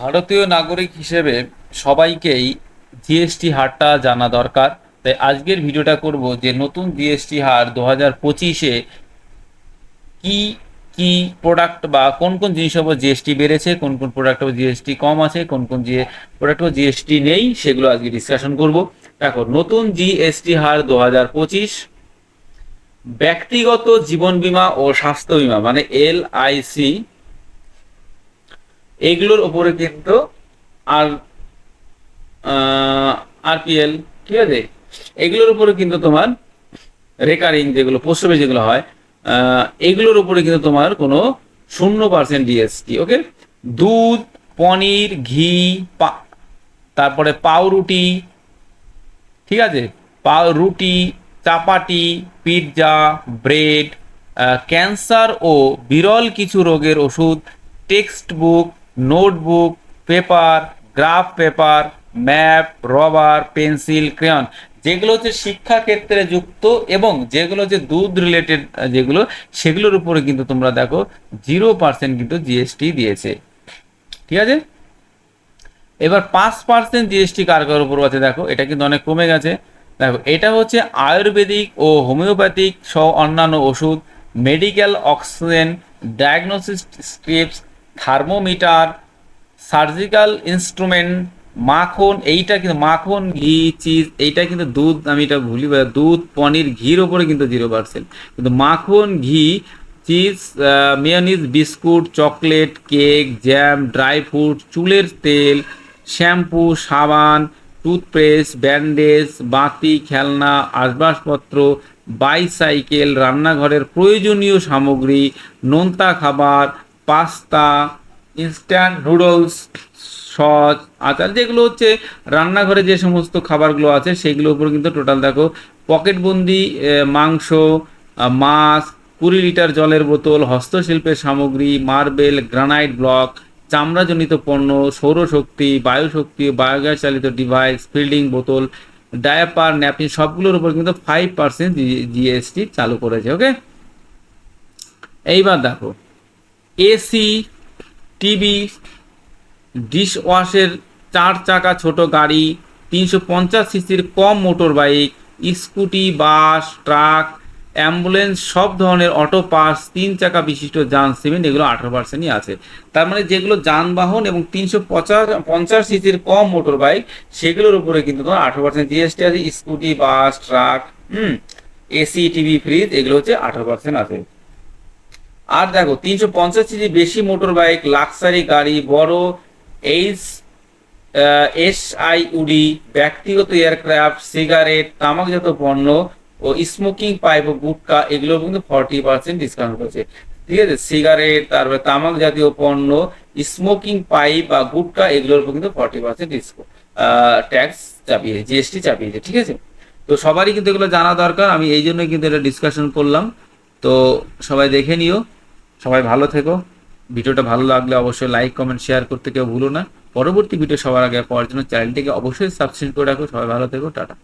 ভারতীয় নাগরিক হিসেবে সবাইকেই জিএসটি হারটা জানা দরকার। তাই আজকের ভিডিওটা করব যে নতুন জিএসটি হার দু হাজার পঁচিশে কি কি প্রোডাক্ট বা কোন কোন জিনিসের উপর জিএসটি বেড়েছে, কোন কোন প্রোডাক্টের উপর জিএসটি কম আছে, কোন কোন যে প্রোডাক্টের জিএসটি নেই, সেগুলো আজকে ডিসকাশন করব। দেখো, নতুন জিএসটি হার দু হাজার পঁচিশ ব্যক্তিগত জীবন বীমা ও স্বাস্থ্য বীমা মানে এল আইসি এগুলোর উপরে কিন্তু আর আরপিএল, ঠিক আছে? এগুলোর উপরে কিন্তু তোমার রেকারিং যেগুলো পোস্টপে যেগুলো হয় এগুলোর উপরে কিন্তু তোমার কোনো শূন্য পার্সেন্ট ডিএসটি ওকে দুধ, পনির, ঘি, পা- তারপরে পাউরুটি, ঠিক আছে? পাউ রুটি চাপাটি, পিৎজা, ব্রেড ক্যান্সার ও বিরল কিছু রোগের ওষুধ text book notebook, paper, graph paper, map, rubber, pencil, crayon, যেগুলো হচ্ছে শিক্ষা ক্ষেত্রে যুক্ত এবং যেগুলো হচ্ছে দুধ রিলেটেড যেগুলো, সেগুলোর উপরে কিন্তু তোমরা দেখো জিরো পার্সেন্ট কিন্তু জিএসটি দিয়েছে। ঠিক আছে? এবার পাঁচ পার্সেন্ট জিএসটি কার কার উপর আছে দেখো, এটা কিন্তু অনেক কমে গেছে। দেখো, এটা হচ্ছে আয়ুর্বেদিক ও হোমিওপ্যাথিক সহ অন্যান্য ওষুধ medical oxygen diagnosis scripts thermometer, surgical instrument, মাখন, এইটা কিন্তু মাখন, ঘি, চিজ, এইটা কিন্তু দুধ, আমি এটা ভুলি দুধ, পনির, ঘির ওপরে কিন্তু জিরো পার্সেন্ট কিন্তু মাখন, ঘি, cheese mayonnaise biscuit chocolate cake jam dry fruit চুলের তেল শ্যাম্পু সাবান টুথপেস্ট ব্যান্ডেজ বাতি, খেলনা, আসবাবপত্র বাইসাইকেল রান্নাঘরের প্রয়োজনীয় সামগ্রী, নোনতা খাবার পাস্তা ইনস্ট্যান্ট নুডলস সস আচার, যেগুলো হচ্ছে রান্নাঘরে যে সমস্ত খাবারগুলো আছে সেগুলোর উপর কিন্তু টোটাল দেখো পকেটবন্দি মাংস মাছ, কুড়ি লিটার জলের বোতল, হস্তশিল্পের সামগ্রী, মার্বেল, গ্রানাইট ব্লক, চামড়াজনিত পণ্য, সৌরশক্তি, বায়ুশক্তি বায়োগ্যাস চালিত ডিভাইস ফিল্ডিং বোতল ডায়াপার ন্যাপকিন সবগুলোর উপর কিন্তু ফাইভ পার্সেন্ট জিএসটি চালু করেছে ওকে এইবার দেখো এসি টিভি ডিশওয়াশের চার চাকা ছোট গাড়ি, তিনশো পঞ্চাশ সিসির কম motor bike scooty bus truck ambulance সব ধরনের অটো পাস তিন চাকা বিশিষ্ট যান সিমেন্ট, এগুলো আঠারো পার্সেন্টই আছে। তার মানে যেগুলো যানবাহন এবং তিনশো পঞ্চাশ পঞ্চাশ সিসির কম মোটর বাইক সেগুলোর উপরে কিন্তু তোমার আঠারো পার্সেন্ট জিএসটি আছে scooty bus truck hmm AC TV fridge এগুলো হচ্ছে আঠারো পার্সেন্ট আছে। আর দেখো, তিনশো পঞ্চাশ সিসি বেশি মোটর বাইক লাক্সারি গাড়ি, বড় এইচ এস আই উডি ব্যক্তিগত এয়ারক্রাফট সিগারেট তামাকজাত পণ্য ও স্মোকিং পাইপ ও গুটকা এগুলো কিন্তু ফর্টি পার্সেন্ট ডিসকাউন্ট করেছে ঠিক আছে? সিগারেট তারপরে তামাক জাতীয় পণ্য স্মোকিং পাইপ বা গুটকা, এগুলোর উপর কিন্তু ফর্টি পার্সেন্ট ডিসকাউন্ট ট্যাক্স চাপিয়ে জিএসটি চাপিয়েছে ঠিক আছে? তো সবারই কিন্তু এগুলো জানা দরকার, আমি এই জন্যই কিন্তু এটা ডিসকাশন করলাম। তো সবাই দেখে নিও। সবাই ভালো থেকো। ভিডিওটা ভালো লাগলে অবশ্যই লাইক কমেন্ট শেয়ার করতে কেউ ভুলো না। পরবর্তী ভিডিও সবার আগে পাওয়ার জন্য চ্যানেলটিকে অবশ্যই সাবস্ক্রাইব করে রাখো। সবাই ভালো থেকো, টাটা।